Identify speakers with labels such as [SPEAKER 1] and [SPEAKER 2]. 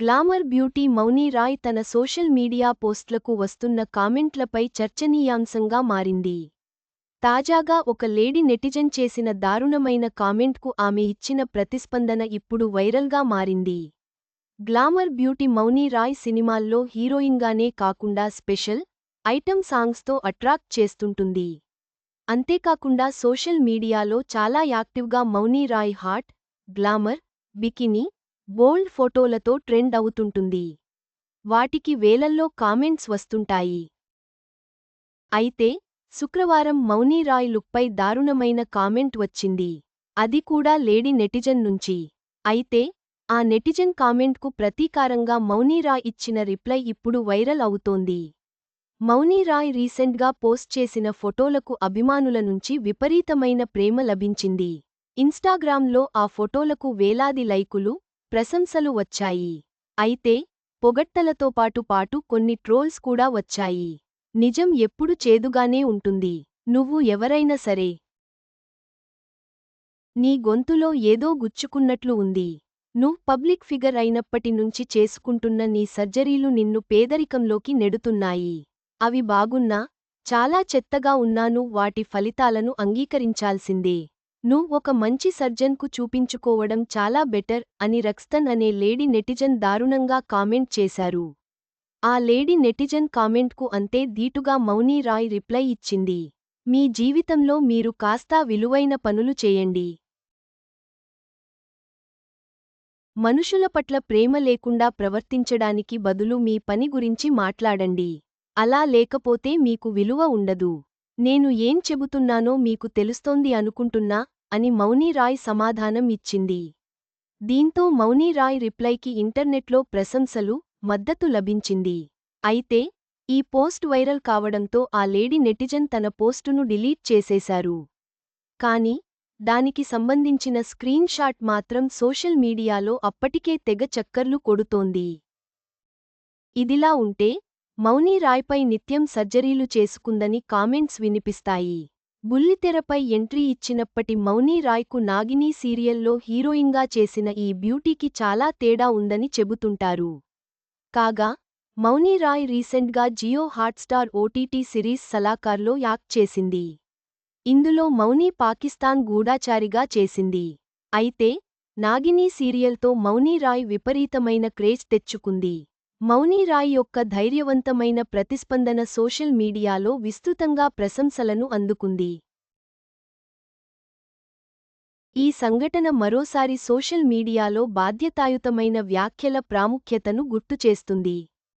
[SPEAKER 1] Glamour beauty Mouni Roy తన social media పోస్ట్లకు వస్తున్న కామెంట్లపై చర్చనీయాంశంగా మారింది. తాజాగా ఒక లేడీ నెటిజన్ చేసిన దారుణమైన కామెంట్కు ఆమె ఇచ్చిన ప్రతిస్పందన ఇప్పుడు వైరల్గా మారింది. గ్లామర్ బ్యూటీ మౌనీ రాయ్ సినిమాల్లో హీరోయిన్గానే కాకుండా స్పెషల్ ఐటమ్ సాంగ్స్తో అట్రాక్ట్ చేస్తుంటుంది. అంతేకాకుండా సోషల్ మీడియాలో చాలా యాక్టివ్గా Mouni Roy hot glamour bikini bold ఫోటోలతో ట్రెండ్ అవుతుంటుంది. వాటికి వేలల్లో కామెంట్స్ వస్తుంటాయి. అయితే శుక్రవారం మౌనీ రాయ్ లుక్పై దారుణమైన కామెంట్ వచ్చింది. అది కూడా లేడీ నెటిజన్ నుంచి. అయితే ఆ నెటిజన్ కామెంట్కు ప్రతీకారంగా మౌనీ రాయ్ ఇచ్చిన రిప్లై ఇప్పుడు వైరల్ అవుతోంది. మౌనీ రాయ్ రీసెంట్గా పోస్ట్ చేసిన ఫోటోలకు అభిమానుల నుంచి విపరీతమైన ప్రేమ లభించింది. ఇన్స్టాగ్రామ్లో ఆ ఫోటోలకు వేలాది లైకులు ప్రశంసలు వచ్చాయి. అయితే పొగట్టలతో పాటు పాటు కొన్ని ట్రోల్స్ కూడా వచ్చాయి. నిజం ఎప్పుడు చేదుగానే ఉంటుంది. నువ్వు ఎవరైనా సరే నీ గొంతులో ఏదో గుచ్చుకున్నట్లు ఉంది. నువ్వు పబ్లిక్ ఫిగర్ అయినప్పటి నుంచి చేసుకుంటున్న నీ సర్జరీలు నిన్ను పేదరికంలోకి నెడుతున్నాయి. అవి బాగున్నా చాలా చెత్తగా ఉన్నాను వాటి ఫలితాలను అంగీకరించాల్సిందే. నువ్వు ఒక మంచి సర్జన్కు చూపించుకోవడం చాలా బెటర్ అని రక్స్తన్ అనే లేడీ నెటిజన్ దారుణంగా కామెంట్ చేశారు. ఆ లేడీ నెటిజన్ కామెంట్కు అంతే ధీటుగా మౌనీ రాయ్ రిప్లై ఇచ్చింది. మీ జీవితంలో మీరు కాస్తా విలువైన పనులు చేయండి. మనుషుల పట్ల ప్రేమ లేకుండా ప్రవర్తించడానికి బదులు మీ పని గురించి మాట్లాడండి. అలా లేకపోతే మీకు విలువ ఉండదు. నేను ఏం చెబుతున్నానో మీకు తెలుస్తోంది అనుకుంటున్నా అని మౌనీ రాయ్ సమాధానం ఇచ్చింది. దీంతో మౌనీ రాయ్ రిప్లైకి ఇంటర్నెట్లో ప్రశంసలు మద్దతు లభించింది. అయితే ఈ పోస్ట్ వైరల్ కావడంతో ఆ లేడీ నెటిజన్ తన పోస్టును డిలీట్ చేసేశారు. కాని దానికి సంబంధించిన స్క్రీన్ షాట్ మాత్రం సోషల్ మీడియాలో అప్పటికే తెగ చక్కర్లు కొడుతోంది. ఇదిలా ఉంటే మౌనీ రాయ్పై నిత్యం సర్జరీలు చేసుకుందని కామెంట్స్ వినిపిస్తాయి. బుల్లితెరపై ఎంట్రీ ఇచ్చినప్పటి మౌనీ రాయ్కు నాగినీ సీరియల్లో హీరోయిన్గా చేసిన ఈ బ్యూటీకి చాలా తేడా ఉందని చెబుతుంటారు. కాగా మౌనీ రాయ్ రీసెంట్గా జియో హాట్స్టార్ ఓటీటీ సిరీస్ సలాకార్లో యాక్ట్ చేసింది. ఇందులో మౌనీ పాకిస్తాన్ గూఢాచారిగా చేసింది. అయితే నాగినీ సీరియల్తో మౌనీ రాయ్ విపరీతమైన క్రేజ్ తెచ్చుకుంది. మౌనీ రాయ్ యొక్క ధైర్యవంతమైన ప్రతిస్పందన సోషల్ మీడియాలో విస్తృతంగా ప్రశంసలను అందుకుంది. ఈ సంఘటన మరోసారి సోషల్ మీడియాలో బాధ్యతాయుతమైన వ్యాఖ్యల ప్రాముఖ్యతను గుర్తుచేస్తుంది.